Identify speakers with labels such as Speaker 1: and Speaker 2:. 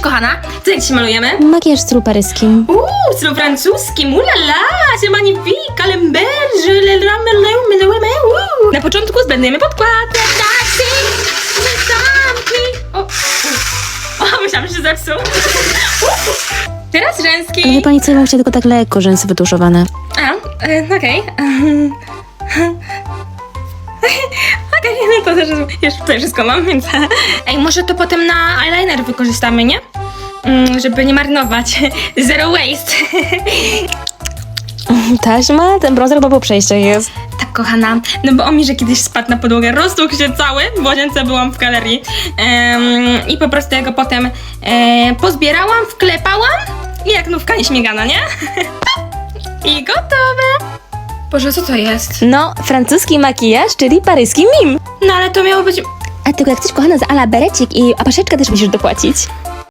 Speaker 1: Kochana, co jak się malujemy?
Speaker 2: Makijaż w stylu paryskim.
Speaker 1: Uuu, w stylu francuskim, ulala, c'est magnifique, alemberge, le rame, le le le uuu. Na początku zbędujemy podkład. Taksi, zamki. O, u. o, myślałam, że się zepsuł. Teraz
Speaker 2: Ale wie
Speaker 1: rzęski.
Speaker 2: pani co, ja bym chciała tylko tak lekko rzęsy wytuszowane.
Speaker 1: A, e, okej. Okej, no to też już tutaj wszystko mam, więc... Ej, może to potem na eyeliner wykorzystamy, nie? Mm, żeby nie marnować. Zero waste.
Speaker 2: Taśma? Ten bronzer chyba po przejściach jest.
Speaker 1: Tak, kochana, no bo on mi, że kiedyś spadł na podłogę, roztuchł się cały, w łazience byłam w galerii Em, i po prostu ja go potem e, pozbierałam, wklepałam i jak nówka nieśmigana, nie? I gotowe! Boże, co to jest?
Speaker 2: No, francuski makijaż, czyli paryski mim.
Speaker 1: No ale to miało być...
Speaker 2: A tylko jak coś kochana za ala berecik i apaszeczkę też musisz dopłacić.